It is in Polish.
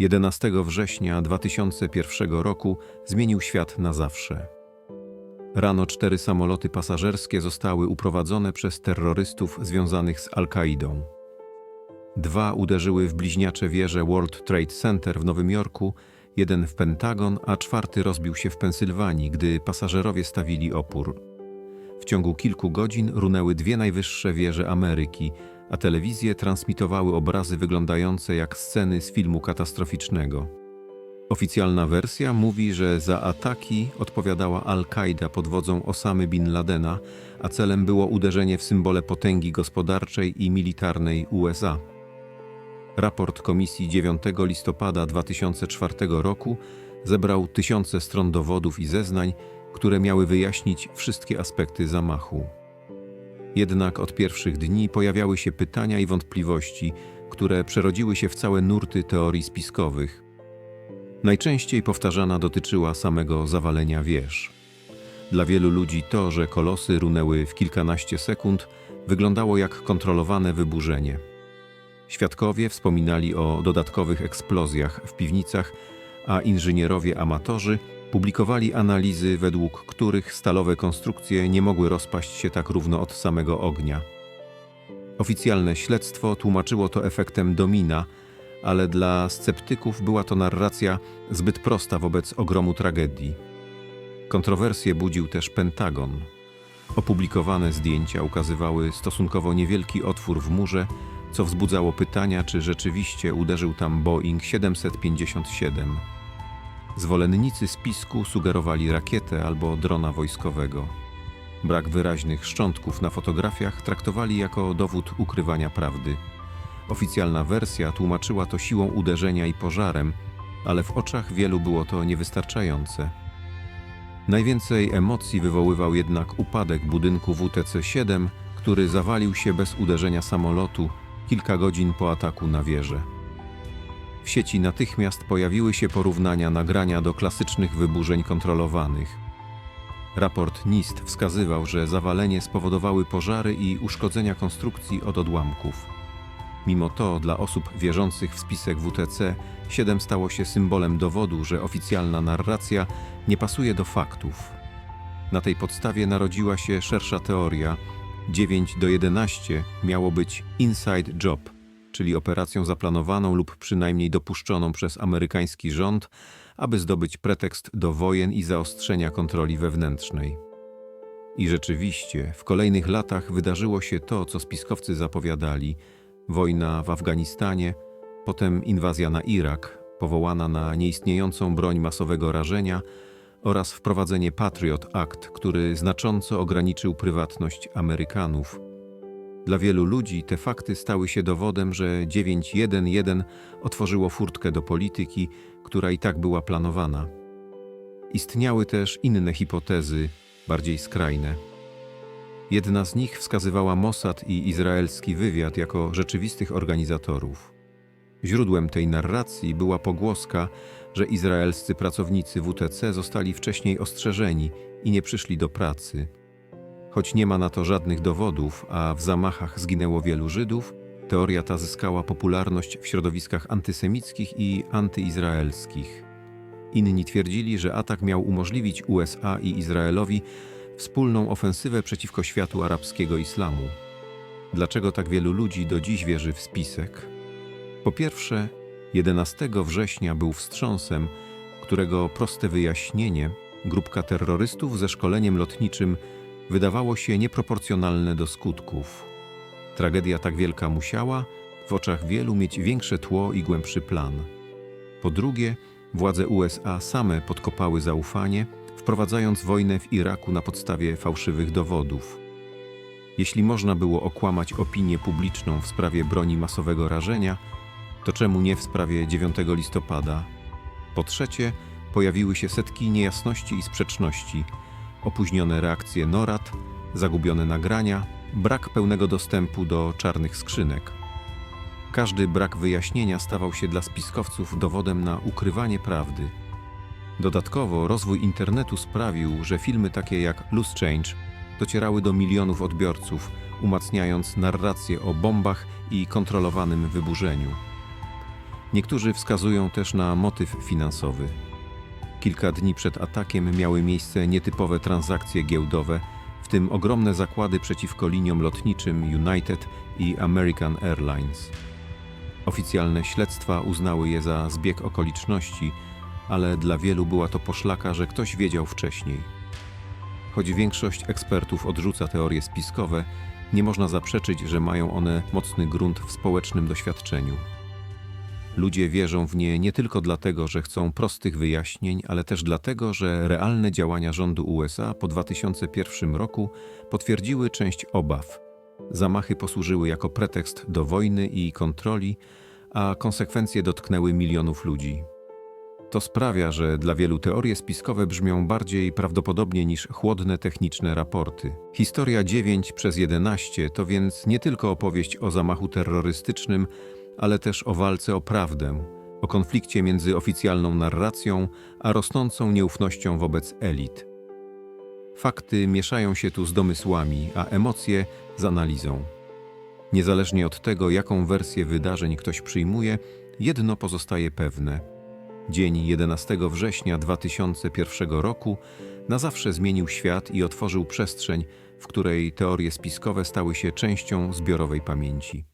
11 września 2001 roku zmienił świat na zawsze. Rano cztery samoloty pasażerskie zostały uprowadzone przez terrorystów związanych z Al-Kaidą. Dwa uderzyły w bliźniacze wieże World Trade Center w Nowym Jorku, jeden w Pentagon, a czwarty rozbił się w Pensylwanii, gdy pasażerowie stawili opór. W ciągu kilku godzin runęły dwie najwyższe wieże Ameryki, a telewizje transmitowały obrazy wyglądające jak sceny z filmu katastroficznego. Oficjalna wersja mówi, że za ataki odpowiadała Al-Kaida pod wodzą Osamy bin Ladena, a celem było uderzenie w symbole potęgi gospodarczej i militarnej USA. Raport Komisji 9 listopada 2004 roku zebrał tysiące stron dowodów i zeznań, które miały wyjaśnić wszystkie aspekty zamachu. Jednak od pierwszych dni pojawiały się pytania i wątpliwości, które przerodziły się w całe nurty teorii spiskowych. Najczęściej powtarzana dotyczyła samego zawalenia wież. Dla wielu ludzi to, że kolosy runęły w kilkanaście sekund, wyglądało jak kontrolowane wyburzenie. Świadkowie wspominali o dodatkowych eksplozjach w piwnicach, a inżynierowie amatorzy publikowali analizy, według których stalowe konstrukcje nie mogły rozpaść się tak równo od samego ognia. Oficjalne śledztwo tłumaczyło to efektem domina, ale dla sceptyków była to narracja zbyt prosta wobec ogromu tragedii. Kontrowersje budził też Pentagon. Opublikowane zdjęcia ukazywały stosunkowo niewielki otwór w murze, co wzbudzało pytania, czy rzeczywiście uderzył tam Boeing 757. Zwolennicy spisku sugerowali rakietę albo drona wojskowego. Brak wyraźnych szczątków na fotografiach traktowali jako dowód ukrywania prawdy. Oficjalna wersja tłumaczyła to siłą uderzenia i pożarem, ale w oczach wielu było to niewystarczające. Najwięcej emocji wywoływał jednak upadek budynku WTC-7, który zawalił się bez uderzenia samolotu kilka godzin po ataku na wieżę. W sieci natychmiast pojawiły się porównania nagrania do klasycznych wyburzeń kontrolowanych. Raport NIST wskazywał, że zawalenie spowodowały pożary i uszkodzenia konstrukcji od odłamków. Mimo to dla osób wierzących w spisek WTC 7 stało się symbolem dowodu, że oficjalna narracja nie pasuje do faktów. Na tej podstawie narodziła się szersza teoria. 9 do 11 miało być inside job, czyli operacją zaplanowaną lub przynajmniej dopuszczoną przez amerykański rząd, aby zdobyć pretekst do wojen i zaostrzenia kontroli wewnętrznej. I rzeczywiście, w kolejnych latach wydarzyło się to, co spiskowcy zapowiadali: wojna w Afganistanie, potem inwazja na Irak, powołana na nieistniejącą broń masowego rażenia, oraz wprowadzenie Patriot Act, który znacząco ograniczył prywatność Amerykanów. Dla wielu ludzi te fakty stały się dowodem, że 911 otworzyło furtkę do polityki, która i tak była planowana. Istniały też inne hipotezy, bardziej skrajne. Jedna z nich wskazywała Mossad i izraelski wywiad jako rzeczywistych organizatorów. Źródłem tej narracji była pogłoska, że izraelscy pracownicy WTC zostali wcześniej ostrzeżeni i nie przyszli do pracy. Choć nie ma na to żadnych dowodów, a w zamachach zginęło wielu Żydów, teoria ta zyskała popularność w środowiskach antysemickich i antyizraelskich. Inni twierdzili, że atak miał umożliwić USA i Izraelowi wspólną ofensywę przeciwko światu arabskiego islamu. Dlaczego tak wielu ludzi do dziś wierzy w spisek? Po pierwsze, 11 września był wstrząsem, którego proste wyjaśnienie grupka terrorystów ze szkoleniem lotniczym wydawało się nieproporcjonalne do skutków. Tragedia tak wielka musiała, w oczach wielu, mieć większe tło i głębszy plan. Po drugie, władze USA same podkopały zaufanie, wprowadzając wojnę w Iraku na podstawie fałszywych dowodów. Jeśli można było okłamać opinię publiczną w sprawie broni masowego rażenia, to czemu nie w sprawie 9 listopada? Po trzecie, pojawiły się setki niejasności i sprzeczności, opóźnione reakcje NORAD, zagubione nagrania, brak pełnego dostępu do czarnych skrzynek. Każdy brak wyjaśnienia stawał się dla spiskowców dowodem na ukrywanie prawdy. Dodatkowo rozwój internetu sprawił, że filmy takie jak Loose Change docierały do milionów odbiorców, umacniając narrację o bombach i kontrolowanym wyburzeniu. Niektórzy wskazują też na motyw finansowy. Kilka dni przed atakiem miały miejsce nietypowe transakcje giełdowe, w tym ogromne zakłady przeciwko liniom lotniczym United i American Airlines. Oficjalne śledztwa uznały je za zbieg okoliczności, ale dla wielu była to poszlaka, że ktoś wiedział wcześniej. Choć większość ekspertów odrzuca teorie spiskowe, nie można zaprzeczyć, że mają one mocny grunt w społecznym doświadczeniu. Ludzie wierzą w nie nie tylko dlatego, że chcą prostych wyjaśnień, ale też dlatego, że realne działania rządu USA po 2001 roku potwierdziły część obaw. Zamachy posłużyły jako pretekst do wojny i kontroli, a konsekwencje dotknęły milionów ludzi. To sprawia, że dla wielu teorie spiskowe brzmią bardziej prawdopodobnie niż chłodne techniczne raporty. Historia 9 przez 11 to więc nie tylko opowieść o zamachu terrorystycznym, ale też o walce o prawdę, o konflikcie między oficjalną narracją a rosnącą nieufnością wobec elit. Fakty mieszają się tu z domysłami, a emocje z analizą. Niezależnie od tego, jaką wersję wydarzeń ktoś przyjmuje, jedno pozostaje pewne. Dzień 11 września 2001 roku na zawsze zmienił świat i otworzył przestrzeń, w której teorie spiskowe stały się częścią zbiorowej pamięci.